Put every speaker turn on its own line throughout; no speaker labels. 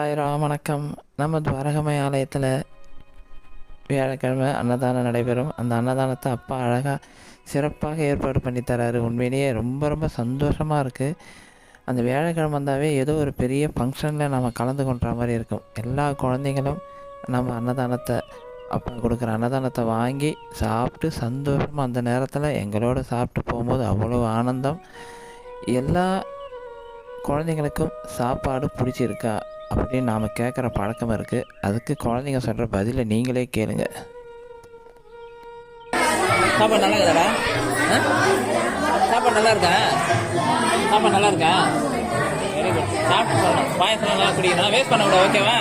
ஆயிரம் வணக்கம். நம்ம துவாரகமை ஆலயத்தில் வியாழக்கிழமை அன்னதானம் நடைபெறும். அந்த அன்னதானத்தை அப்பா அழகாக சிறப்பாக ஏற்பாடு பண்ணி தராரு. உண்மையிலேயே ரொம்ப ரொம்ப சந்தோஷமாக இருக்குது அந்த வியாழக்கிழமை வந்தாவே ஏதோ ஒரு பெரிய ஃபங்க்ஷனில் நம்ம கலந்து கொள்கிற மாதிரி இருக்கும். எல்லா குழந்தைங்களும் நம்ம அன்னதானத்தை அப்பா கொடுக்குற அன்னதானத்தை வாங்கி சாப்பிட்டு சந்தோஷமாக அந்த நேரத்தில் எங்களோட சாப்பிட்டு போகும்போது அவ்வளோ ஆனந்தம். எல்லா குழந்தைங்களுக்கும் சாப்பாடு பிடிச்சிருக்கா அப்படின்னு நாம் கேட்குற பழக்கம் இருக்குது அதுக்கு குழந்தைங்க சொல்கிற பதிலை நீங்களே கேளுங்க.
சாப்பாடு நல்லா இருக்குதாடா? சாப்பாடு நல்லா இருக்கா? சாப்பாடு நல்லா இருக்கா? வெரி குட் சாப்பிட்டு சொல்லணும் பாயசம் நல்லா குடிக்கணும். வேஸ்ட் பண்ண ஓகேவா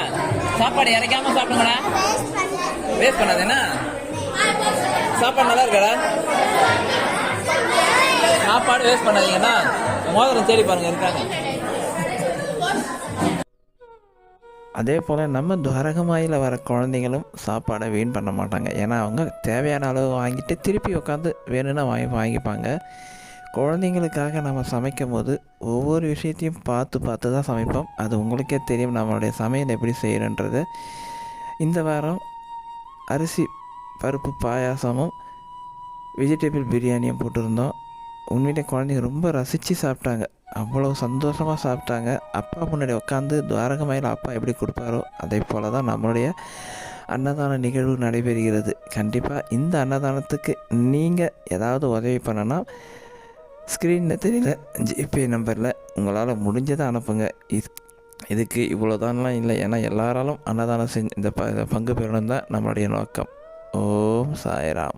சாப்பாடு இறக்காம சாப்பிடுங்கடா. வேஸ்ட் பண்ணாது என்ன? சாப்பாடு நல்லா இருக்காடா? சாப்பாடு வேஸ்ட் பண்ணாதீங்கன்னா மோதிரம் தேடி பாருங்க இருக்காங்க
அதே போல் நம்ம துவரகமாயில் வர குழந்தைங்களும் சாப்பாடை வீண் பண்ண மாட்டாங்க. ஏன்னா அவங்க தேவையான அளவு வாங்கிட்டு திருப்பி உட்காந்து வேணும்னா வாங்கி வாங்கிப்பாங்க. குழந்தைங்களுக்காக நம்ம சமைக்கும் போது ஒவ்வொரு விஷயத்தையும் பார்த்து பார்த்து தான் சமைப்போம். அது உங்களுக்கே தெரியும் நம்மளுடைய சமையல் எப்படி செய்யணுன்றது. இந்த வாரம் அரிசி பருப்பு பாயாசமும் வெஜிடபிள் பிரியாணியும் போட்டிருந்தோம். உண்மையிலே குழந்தைங்க ரொம்ப ரசித்து சாப்பிட்டாங்க. அவ்வளோ சந்தோஷமாக சாப்பிட்டாங்க. அப்பா முன்னாடி உட்காந்து துவாரகமாயில் அப்பா எப்படி கொடுப்பாரோ அதே போல் தான் நம்மளுடைய அன்னதான நிகழ்வு நடைபெறுகிறது. கண்டிப்பாக இந்த அன்னதானத்துக்கு நீங்கள் ஏதாவது உதவி பண்ணனா ஸ்க்ரீனில் தெரியல ஜிபே நம்பரில் உங்களால் முடிஞ்சதை அனுப்புங்க. இது இதுக்கு இவ்வளோதான்லாம் இல்லை. ஏன்னா எல்லாராலும் அன்னதானம் செஞ்சு இந்த ப பங்கு பெறணும் தான் நம்மளுடைய நோக்கம். ஓம் சாய்ராம்.